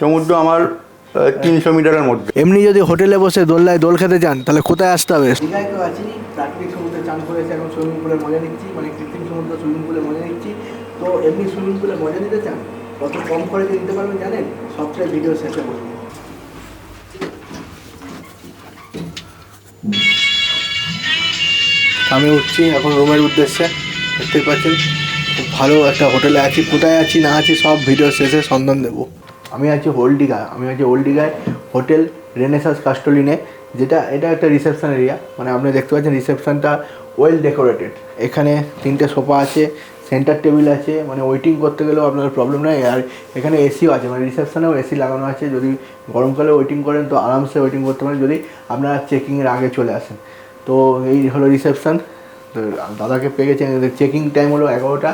সমুদ্র আমার তিনশো মিটারের মধ্যে। এমনি যদি হোটেলে বসে দোলনায় দোল খেতে চান তাহলে কোথায় আসতে হবে? দীঘায় তো আছি প্রাকৃতিক সমুদ্রে চান করে এসে এখন সুইমিং পুলে মজা নিচ্ছি মানে কৃত্রিম সমুদ্র সুইমিং পুলে মজা নিচ্ছি। তো এমনি সুইমিং পুলে মজা নিতে চান? কত কম নিতে পারবেন জানেন? সবটাই ভিডিও শেষে বলব। আমি উঠছি এখন রুমের উদ্দেশ্যে দেখতেই পাচ্ছেন খুব ভালো একটা হোটেলে আছি কোথায় আছি না আছি সব ভিডিও শেষে সন্ধান দেবো। আমি আছি হোল্ডিগা আমি আছি হোল্ডিগায় হোটেল রেনেসাস কাস্টোলিনে যেটা, এটা একটা রিসেপশন এরিয়া মানে আপনি দেখতে পাচ্ছেন রিসেপশনটা ওয়েল ডেকোরেটেড এখানে তিনটে সোফা আছে সেন্টার টেবিল আছে মানে ওয়েটিং করতে গেলেও আপনার প্রবলেম নেই। আর এখানে এসিও আছে মানে রিসেপশনেও এসি লাগানো আছে। যদি গরমকালে ওয়েটিং করেন, তো আরামসে ওয়েটিং করতে পারেন। যদি আপনারা চেকিংয়ের আগে চলে আসেন। তো এই হলো রিসেপশন তো দাদাকে পেয়ে গেছেন। চেকিং টাইম হলো এগারোটা,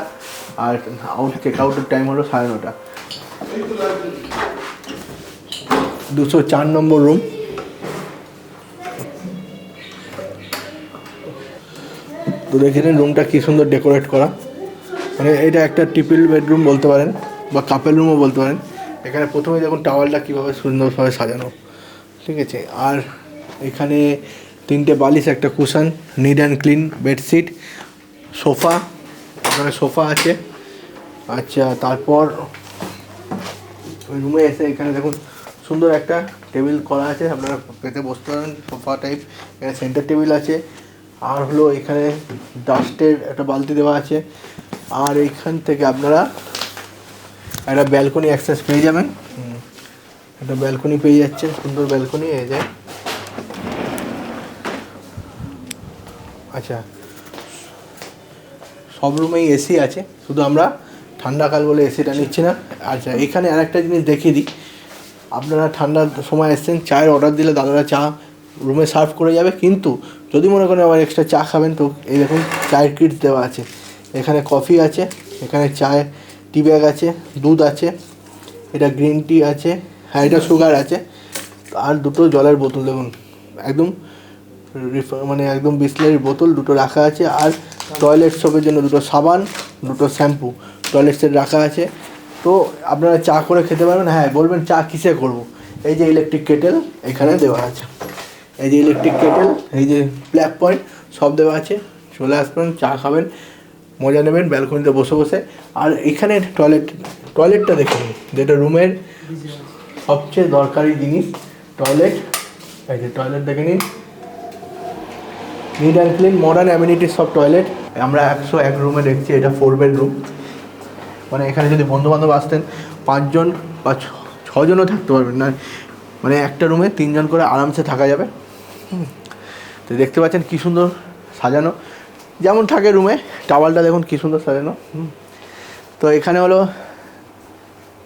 আর আউট চেক আউটের টাইম হলো সাড়ে নটা। দুশো চার নম্বর রুম তো দেখে নিন রুমটা কী সুন্দর ডেকোরেট করা। মানে এটা একটা টিপিল বেডরুম বলতে পারেন, বা কাপেল রুমও বলতে পারেন। এখানে প্রথমে দেখুন টাওয়ালটা কীভাবে সুন্দরভাবে সাজানো। ঠিক আছে, আর এখানে তিনটে বালিশ, একটা cushion need and clean bedsheet sofa এখানে সোফা আছে। আচ্ছা তারপর ওই রুমে এসে এখানে দেখুন সুন্দর একটা টেবিল করা আছে। আপনারা পেতে বসতে পারেন সোফা টাইপ এখানে সেন্টার টেবিল আছে। আর হলো এখানে ডাস্টের একটা বালতি দেওয়া আছে। আর এইখান থেকে আপনারা একটা ব্যালকনি অ্যাক্সেস পেয়ে যাবেন। একটা ব্যালকনি পেয়ে যাচ্ছেন, সুন্দর ব্যালকনি এই যে। আচ্ছা। সব রুমেই এসি আছে। শুধু আমরা ঠান্ডাকাল বলে এসিটা নিচ্ছি না। আচ্ছা এখানে আর একটা জিনিস দেখিয়ে দিই। আপনারা ঠান্ডার সময় এসছেন চায়ের অর্ডার দিলে দাদারা চা রুমে সার্ভ করে যাবে। কিন্তু যদি মনে করেন আবার এক্সট্রা চা খাবেন তো এই দেখুন চায়ের কিট দেওয়া আছে। এখানে কফি আছে এখানে চায় টি ব্যাগ আছে দুধ আছে এটা গ্রিন টি আছে হ্যাঁ এটা সুগার আছে। আর দুটো জলের বোতল দেখুন একদম মানে একদম বিসলারির বোতল দুটো রাখা আছে। আর টয়লেট শপের জন্য দুটো সাবান দুটো শ্যাম্পু টয়লেট সেট রাখা আছে। তো আপনারা চা করে খেতে পারবেন। হ্যাঁ বলবেন চা কিসে করব? এই যে ইলেকট্রিক কেটেল এখানে দেওয়া আছে। এই যে ইলেকট্রিক কেটেল এই যে ব্ল্যাক পয়েন্ট সব দেওয়া আছে। চলে আসবেন, চা খাবেন, মজা নেবেন ব্যালকনিতে বসে বসে। আর এখানে টয়লেট টয়লেটটা দেখে নিন যেটা রুমের সবচেয়ে দরকারি জিনিস টয়লেট এই যে টয়লেট দেখে নিন। Neat and clean modern amenities সব টয়লেট আমরা একশো এক রুমে দেখছি, এটা ফোর বেডরুম মানে এখানে যদি বন্ধু বান্ধব আসতেন, পাঁচজন বা ছজনও থাকতে পারবেন না। মানে একটা রুমে তিনজন করে আরামসে থাকা যাবে। তো দেখতে পাচ্ছেন কী সুন্দর সাজানো। যেমন থাকে রুমে, টাওয়ালটা দেখুন কী সুন্দর সাজানো। তো এখানে হলো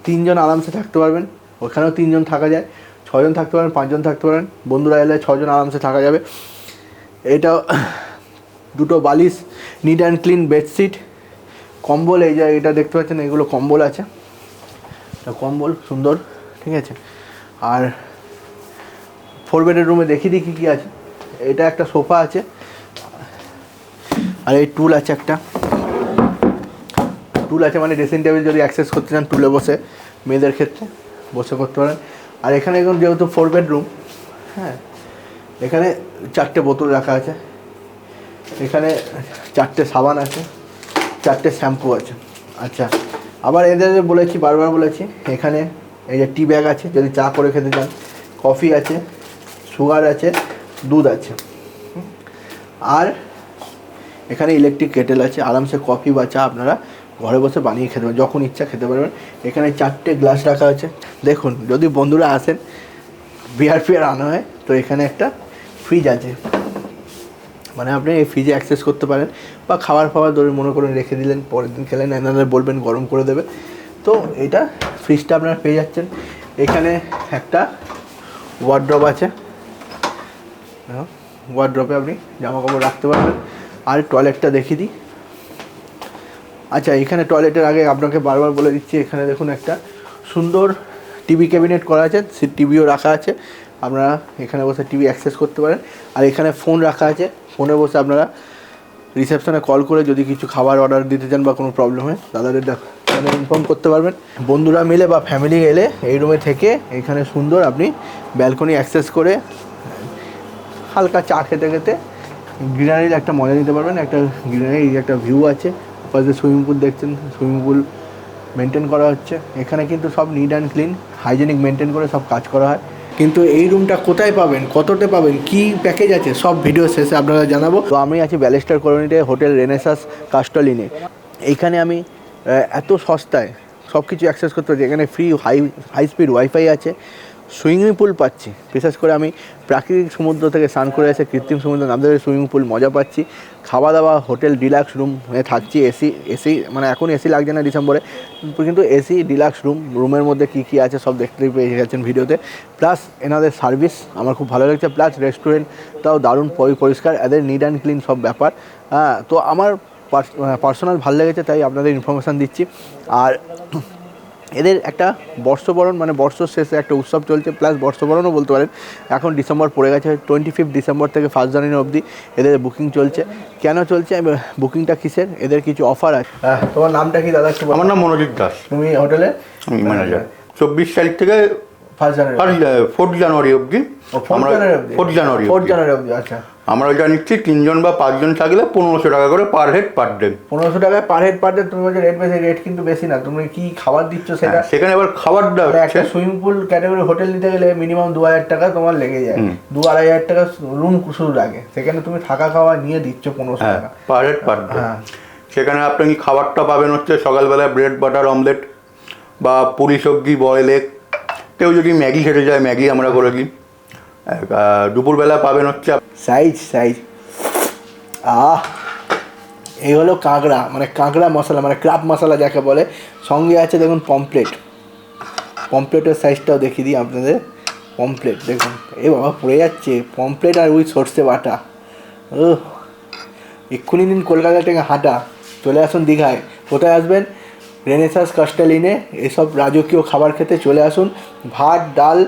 তিনজন আরামসে থাকতে পারবেন। ওখানেও তিনজন থাকা যায়। ছজন থাকতে পারেন, পাঁচজন থাকতে পারেন। বন্ধুরা এলে ছজন আরামসে থাকা যাবে। এটা দুটো বালিশ নিট অ্যান্ড ক্লিন বেডশিট কম্বল, এই যে এটা দেখতে পাচ্ছেন, এগুলো কম্বল আছে। এটা কম্বল, সুন্দর, ঠিক আছে? আর ফোর বেডের রুমে দেখিয়ে দিই কী কী আছে। এটা একটা সোফা আছে, আর এই টুল আছে একটা। টুল আছে মানে ড্রেসিং টেবিল যদি অ্যাক্সেস করতে চান, টুলে বসে, মেয়েদের ক্ষেত্রে বসে করতে পারেন। আর এখানে এখন যেহেতু ফোর বেডরুম হ্যাঁ এখানে চারটে বোতল রাখা আছে। এখানে চারটে সাবান আছে। চারটে শ্যাম্পু আছে। আচ্ছা আবার এদের বলেছি, বারবার বলেছি, এখানে এই যে টি ব্যাগ আছে, যদি চা করে খেতে চান, কফি আছে, সুগার আছে, দুধ আছে। আর এখানে ইলেকট্রিক কেটেল আছে, আরামসে কফি বা চা আপনারা ঘরে বসে বানিয়ে খেতে পারেন যখন ইচ্ছা খেতে পারবেন। এখানে চারটে গ্লাস রাখা আছে। দেখুন, যদি বন্ধুরা আসেন বিয়ার ফিয়ার আনা হয়, তো এখানে একটা ফ্রিজ আছে। মানে আপনি এই ফ্রিজে অ্যাক্সেস করতে পারেন বা খাবার ফাবার ধরে মনে করেন রেখে দিলেন, পরের দিন খেলেন এনারা বলবেন গরম করে দেবে। তো এটা ফ্রিজটা আপনারা পেয়ে যাচ্ছেন। এখানে একটা ওয়ার্ড্রপ আছে। ওয়ার্ড্রপে আপনি জামা কাপড় রাখতে পারবেন। আর টয়লেটটা দেখিয়ে দিই। আচ্ছা এখানে টয়লেটের আগে আপনাকে বারবার বলে দিচ্ছি, এখানে দেখুন একটা সুন্দর টিভি ক্যাবিনেট করা আছে সে টিভিও রাখা আছে। আপনারা এখানে বসে টিভি অ্যাক্সেস করতে পারেন। আর এখানে ফোন রাখা আছে। ফোনে বসে আপনারা রিসেপশনে কল করে যদি কিছু খাবার অর্ডার দিতে চান বা কোনো প্রবলেম হয়, দাদাদের এখানে ইনফর্ম করতে পারবেন। বন্ধুরা মিলে বা ফ্যামিলি এলে এই রুমে থেকে এখানে সুন্দর আপনি ব্যালকনি অ্যাক্সেস করে, হালকা চা খেতে খেতে গ্রিনারির একটা মজা নিতে পারবেন। একটা গ্রিনারির একটা ভিউ আছে পাশে সুইমিং পুল দেখছেন সুইমিং পুল মেনটেন করা হচ্ছে। এখানে কিন্তু সব neat and clean hygienic maintain করে সব কাজ করা হয়। কিন্তু এই রুমটা কোথায় পাবেন? কততে পাবেন? কি প্যাকেজ আছে? সব ভিডিও শেষে আপনারা জানাব। তো আমি আছি ব্যালেস্টার কলোনিতে, হোটেল রেনেসাস, কাস্টলিনে। এইখানে আমি এত সস্তায় সব কিছু অ্যাক্সেস করতে পারছি। এখানে free high high speed wifi আছে। সুইমিং পুল পাচ্ছি। বিশেষ করে আমি প্রাকৃতিক সমুদ্র থেকে স্নান করে এসে কৃত্রিম সমুদ্র নামতে সুইমিং পুল মজা পাচ্ছি। খাওয়া দাওয়া হোটেল ডিলাক্স রুম হয়ে থাকছি, এসি এসি মানে এখন এসি লাগছে না ডিসেম্বরে। কিন্তু এসি ডিলাক্স রুম, রুমের মধ্যে কী কী আছে সব দেখতে পেয়ে গেছেন ভিডিওতে। প্লাস এনাদের সার্ভিস আমার খুব ভালো লাগছে, প্লাস রেস্টুরেন্টটাও দারুণ পরি- পরিষ্কার, এদের নিট অ্যান্ড ক্লিন সব ব্যাপার। হ্যাঁ তো আমার পার্সোনাল ভালো লেগেছে, তাই আপনাদের ইনফরমেশান দিচ্ছি। আর এদের একটা বর্ষবরণ মানে বর্ষ শেষে একটা উৎসব চলছে প্লাস বর্ষবরণও বলতে পারেন এখন ডিসেম্বর পড়ে গেছে টোয়েন্টি ফিফথ ডিসেম্বর থেকে ফার্স্ট জানুয়ারি অবধি এদের বুকিং চলছে। কেন চলছে? বুকিংটা কিসের? এদের কিছু অফার আছে। হ্যাঁ, তোমার নামটা কি দাদা আমার নাম মনোজিৎ দাস। তুমি হোটেলে ম্যানেজার চব্বিশ তারিখ থেকে ফোর্থ জানুয়ারি অবধি। আমরা ফোর্থ জানুয়ারি ফোর্থ জানুয়ারি অবধি আচ্ছা। আমরা ওইটা নিচ্ছি তিনজন বা পাঁচজন থাকলে পনেরোশো টাকা করে পার হেড পার ডে পনেরোশো টাকায় পার হেড পার ডে তুমি বলছো রেট বেশি রেট কিন্তু বেশি না। তুমি কি খাবার দিচ্ছ সেটা? সেখানে এবার খাবারটা মানে হচ্ছে একটা সুইমিং পুল ক্যাটাগরি হোটেল নিতে গেলে মিনিমাম দু হাজার টাকা তোমার লেগে যায়। দু আড়াই হাজার টাকা রুম শুরু লাগে। সেখানে তুমি থাকা খাওয়া নিয়ে দিচ্ছ পনেরোশো হ্যাঁ টাকা। পার হেড পার ডে হ্যাঁ। সেখানে আপনি খাবারটা পাবেন হচ্ছে সকালবেলায় ব্রেড বাটার অমলেট বা পুরি সবজি বয়েল এগ কেউ যদি ম্যাগি খেতে যায় ম্যাগি আমরা করে দিই। দুপুরবেলা পাবেন হচ্ছে সাইজ সাইজ। আহ, এই হলো কাঁকড়া মানে কাঁকড়া মশলা মানে ক্রাপ মশলা যাকে বলে। সঙ্গে আছে দেখুন পমপ্লেট পমপ্লেটের সাইজটাও দেখিয়ে দিই আপনাদের। পমপ্লেট দেখুন। এ বাবা, পড়ে যাচ্ছে। পমপ্লেট আর উইথ সর্ষে বাটা। ও এক্ষুনি দিন কলকাতা থেকে হাঁটা। চলে আসুন দীঘায়। কোথায় আসবেন? রেনেসাস কাস্টালিনে এসব রাজকীয় খাবার খেতে চলে আসুন। ভাত ডাল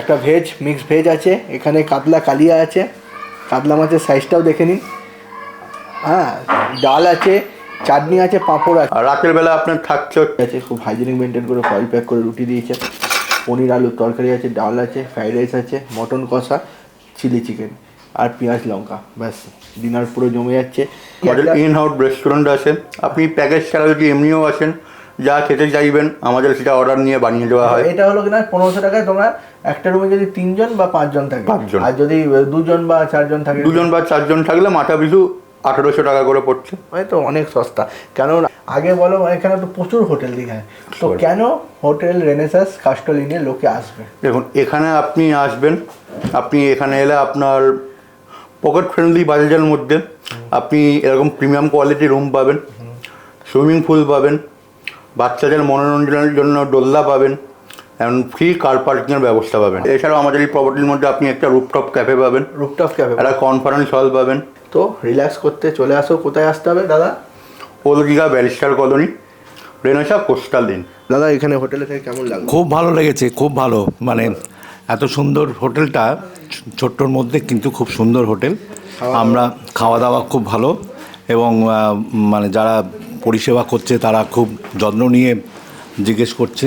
একটা ভেজ মিক্স ভেজ আছে। এখানে কাতলা কালিয়া আছে। কাতলা মাছের সাইজটাও দেখে নিন। হ্যাঁ ডাল আছে চাটনি আছে পাঁপড় আছে। রাতের বেলা আপনার থাকছে আছে খুব হাইজেনিক মেনটেন করে ফয়েল প্যাক করে রুটি দিয়েছে। পনির আলুর তরকারি আছে ডাল আছে ফ্রাইড রাইস আছে মটন কষা চিলি চিকেন আর পেঁয়াজ লঙ্কা ব্যাস। ডিনার পুরো জমে যাচ্ছে। ইন হাউস রেস্টুরেন্ট আছে। আপনি প্যাকেজ ছাড়া যদি এমনিও আসেন যা খেতে চাইবেন আমাদের সেটা অর্ডার নিয়ে বানিয়ে দেওয়া হয়। এটা হলো কিনা পনেরোশো টাকায় তোমরা একটা রুমে যদি তিনজন বা পাঁচজন থাকে। পাঁচজন। আর যদি দুজন বা চারজন থাকে। দুজন বা চারজন থাকলে মাথা পিছু আঠেরোশো টাকা করে পড়ছে। মানে তো অনেক সস্তা। কেন আগে বলো এখানে তো প্রচুর হোটেল দীঘায় তো কেন হোটেল রেনেসাস কাস্টলিনে লোকে আসবে? দেখুন এখানে আপনি আসবেন আপনি এখানে এলে আপনার পকেট ফ্রেন্ডলি বাজেটের মধ্যে আপনি এরকম প্রিমিয়াম কোয়ালিটি রুম পাবেন সুইমিং পুল পাবেন বাচ্চাদের মনোরঞ্জনের জন্য দোলনা পাবেন এবং ফ্রি কার পার্কিংয়ের ব্যবস্থা পাবেন। এছাড়াও আমাদের এই প্রপার্টির মধ্যে আপনি একটা রুপটপ ক্যাফে পাবেন রুপটপ ক্যাফে একটা কনফারেন্স হল পাবেন। তো রিল্যাক্স করতে চলে আসো কোথায় আসতে হবে দাদা? ওল ব্যারিস্টার কলোনি রেনেসা কোস্টাল দিন দাদা এখানে হোটেলে থেকে কেমন লাগল? খুব ভালো লেগেছে খুব ভালো। মানে এত সুন্দর হোটেলটা ছোট্টর মধ্যে কিন্তু খুব সুন্দর হোটেল। আমরা খাওয়া দাওয়া খুব ভালো এবং মানে যারা পরিষেবা করছে তারা খুব যত্ন নিয়ে জিজ্ঞেস করছে।